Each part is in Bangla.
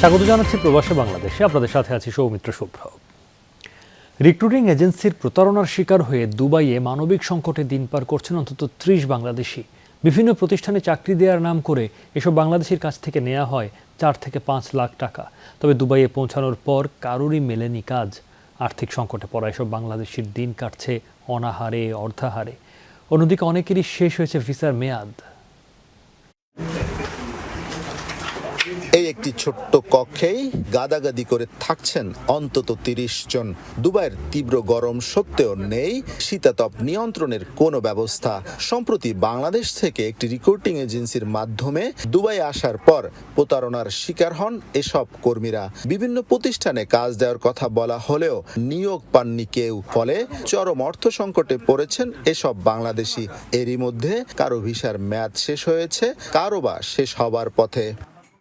স্বাগত জানাচ্ছি প্রবাসী বাংলাদেশে। আপনাদের সাথে আছি সৌমিত্র শুভ্র রিক্রুটিং এজেন্সির প্রতারণার শিকার হয়ে দুবাইয়ে মানবিক সংকটে দিন পার করছেন অন্তত ত্রিশ বাংলাদেশি। বিভিন্ন প্রতিষ্ঠানে চাকরি দেওয়ার নাম করে এসব বাংলাদেশির কাছ থেকে নেওয়া হয় চার থেকে পাঁচ লাখ টাকা। তবে দুবাইয়ে পৌঁছানোর পর কারোরই মেলেনি কাজ। আর্থিক সংকটে পড়া এসব বাংলাদেশির দিন কাটছে অনাহারে, অর্ধাহারে। অন্যদিকে অনেকেরই শেষ হয়েছে ভিসার মেয়াদ এই একটি ছোট্ট কক্ষেই গাদাগাদি করে থাকছেন অন্তত তিরিশ জন। দুবাইয়ের তীব্র গরম সত্ত্বেও নেই শীতাতপ নিয়ন্ত্রণের কোনো ব্যবস্থা। সম্প্রতি বাংলাদেশ থেকে একটি রিক্রুটিং এজেন্সির মাধ্যমে দুবাই আসার পর প্রতারণার শিকার হন এসব কর্মীরা। বিভিন্ন প্রতিষ্ঠানে কাজ দেওয়ার কথা বলা হলেও নিয়োগ পাননি কেউ। ফলে চরম অর্থ সংকটে পড়েছেন এসব বাংলাদেশি। এরই মধ্যে কারও ভিসার মেয়াদ শেষ হয়েছে, কারও বা শেষ হবার পথে।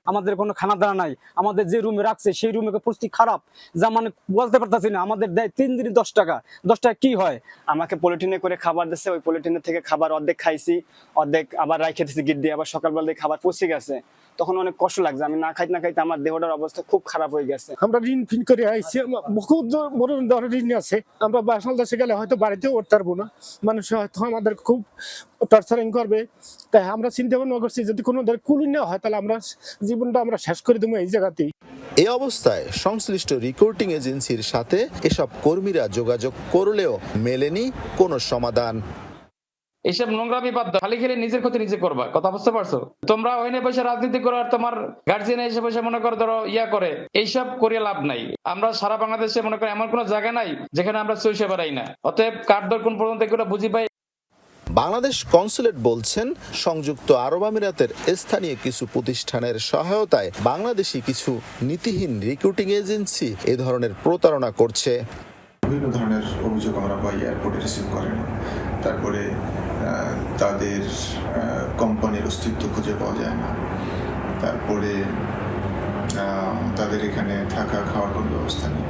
আমাদের কোনো খানা দানা নাই। আমাদের যে রুমে রাখছে সেই রুমে পরিস্থিতি খারাপ? যা মানে বলতে পারতাছি না আমাদের দেয় তিন দিনে দশ টাকা। দশ টাকা কি হয়? আমাকে পলিথিনে করে খাবার দিচ্ছে ওই পলিথিনের থেকে খাবার অর্ধেক খাইছি অর্ধেক আবার রাইখে দিচ্ছি গিট দিয়ে আবার সকালবেলা দিয়ে খাবার পচে গেছে। তখন অনেক কষ্ট লাগছে আমি না খাইতে না খাইতে আমার দেহটার অবস্থা খুব খারাপ হয়ে গেছে। আমরা ঋণ ফিন করে আইছি বহুত বড় ধরনের ঋণ আছে। আমরা বাংলাদেশে গেলে হয়তো বাড়িতেও উঠতে পারব না। মানুষ হয়তো আমাদের খুব টর্চারিং করবে। তাই আমরা চিন্তা ভাবনা করছি যদি কোনো ধর কুলি না হয় তাহলে আমরা জীবনটা আমরা শেষ করে দেবো এই জায়গাতেই। এই অবস্থায় সংশ্লিষ্ট রিক্রুটিং এজেন্সির সাথে এসব কর্মীরা যোগাযোগ করলেও মেলেনি কোনো সমাধান। এইসব নোংরামি বাদ দাও। খালি খেলে নিজের ক্ষতি নিজে করবা কথা বুঝতে পারছ? তোমরা ওইনে বসে রাজনীতি করো আর তোমার গার্জিয়ান এসে বসে মনে করো ধরো ইয়া করে এইসব করে লাভ নাই। আমরা সারা বাংলাদেশে মনে করো এমন কোনো জায়গা নাই যেখানে আমরা চৈসে বেড়াই না। অতএব কার দর কোন পর্যন্ত এগুলো বুঝি পাই বাংলাদেশ কনসুলেট বলছেন, সংযুক্ত আরব আমিরাতের স্থানীয় কিছু প্রতিষ্ঠানের সহায়তায় বাংলাদেশি কিছু নীতিহীন রিক্রুটিং এজেন্সি এ ধরনের প্রতারণা করছে। বিভিন্ন ধরনের অভিযোগ আমরা পাই এয়ারপোর্টে রিসিভ করে না তারপরে তাদের কোম্পানির অস্তিত্ব খুঁজে পাওয়া যায় না। তারপরে তাদের এখানে থাকা খাওয়ার কোনো ব্যবস্থা নেই।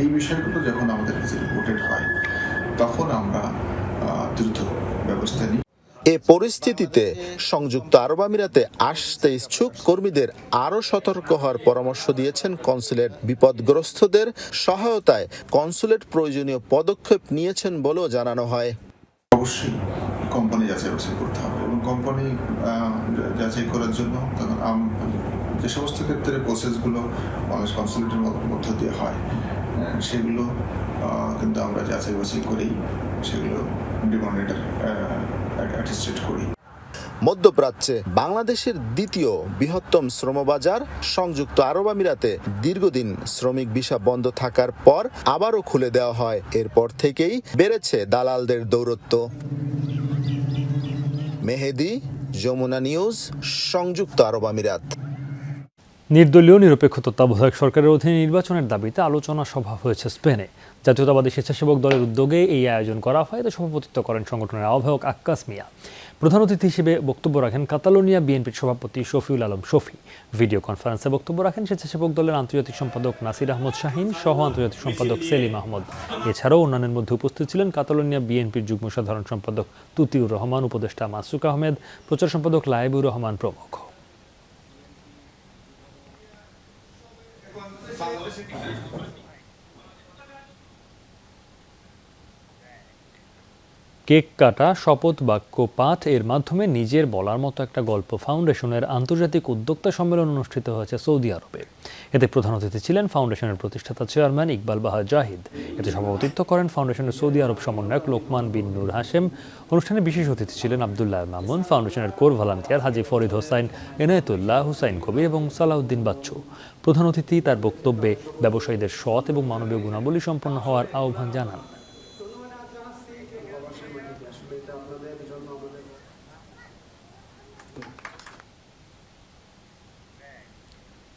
এই বিষয়গুলো যখন আমাদের কাছে রিপোর্টেড হয়, তখন আমরা দ্রুত ব্যবস্থা নিই এ পরিস্থিতিতে সংযুক্ত আরব আমিরাতে আসতে ইচ্ছুক কর্মীদের আরও সতর্ক হওয়ার পরামর্শ দিয়েছেন কনসুলেট বিপদগ্রস্তদের সহায়তায় কনসুলেট প্রয়োজনীয় পদক্ষেপ নিয়েছেন বলেও জানানো হয়। অবশ্যই কোম্পানি যাচাই বাছাই করতে হবে এবং কোম্পানি যাচাই করার জন্য তখন যে সমস্ত ক্ষেত্রে প্রসেসগুলো বাংলাদেশ কনসুলেটের মধ্য দিয়ে হয় সেগুলো কিন্তু আমরা যাচাই বাছাই করেই সেগুলো মধ্যপ্রাচ্যে বাংলাদেশের দ্বিতীয় বৃহত্তম শ্রমবাজার, সংযুক্ত আরব আমিরাতে দীর্ঘদিন শ্রমিক ভিসা বন্ধ থাকার পর আবারও খুলে দেওয়া হয়। এরপর থেকেই বেড়েছে দালালদের দৌরত্ব। মেহেদি, যমুনা নিউজ, সংযুক্ত আরব আমিরাত। নির্দলীয় নিরপেক্ষ তত্ত্বাবধায়ক সরকারের অধীনে নির্বাচনের দাবিতে আলোচনা সভা হয়েছে স্পেনে। জাতীয়তাবাদী স্বেচ্ছাসেবক দলের উদ্যোগে এই আয়োজন করা হয়, এতে সভাপতিত্ব করেন সংগঠনের আহ্বায়ক আক্কাস মিয়া। প্রধান অতিথি হিসেবে বক্তব্য রাখেন কাতালোনিয়া বিএনপির সভাপতি শফিউল আলম শফি। ভিডিও কনফারেন্সে বক্তব্য রাখেন স্বেচ্ছাসেবক দলের আন্তর্জাতিক সম্পাদক নাসির আহমদ শাহিন, সহ আন্তর্জাতিক সম্পাদক সেলিম আহমদ। এছাড়াও অন্যান্যের মধ্যে উপস্থিত ছিলেন কাতালোনিয়া বিএনপির যুগ্ম সাধারণ সম্পাদক তুতিউর রহমান, উপদেষ্টা মাসুক আহমেদ, প্রচার সম্পাদক লাইবুর রহমান প্রমুখ। falou কেক কাটা, শপথ বাক্য, পাঠ এর মাধ্যমে নিজের বলার মতো একটা গল্প ফাউন্ডেশনের আন্তর্জাতিক উদ্যোক্তা সম্মেলন অনুষ্ঠিত হয়েছে সৌদি আরবে। এতে প্রধান অতিথি ছিলেন ফাউন্ডেশনের প্রতিষ্ঠাতা চেয়ারম্যান ইকবাল বাহা জাহিদ। এতে সভাপতিত্ব করেন ফাউন্ডেশনের সৌদি আরব সমন্বয়ক লোকমান বিন নূর হাশেম। অনুষ্ঠানে বিশেষ অতিথি ছিলেন আবদুল্লাহ মামুন, ফাউন্ডেশনের কোর ভলান্টিয়ার হাজি ফরিদ হোসাইন, এনায়েতুল্লাহ হুসাইন কবির এবং সালাউদ্দিন বাচ্চু। প্রধান অতিথি তার বক্তব্যে ব্যবসায়ীদের সৎ এবং মানবীয় গুণাবলী সম্পন্ন হওয়ার আহ্বান জানান।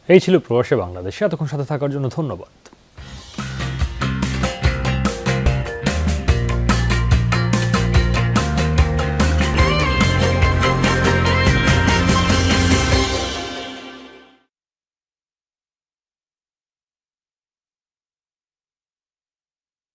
এই ছিল প্রবাসে বাংলাদেশে। এতক্ষণ সাথে থাকার জন্য ধন্যবাদ।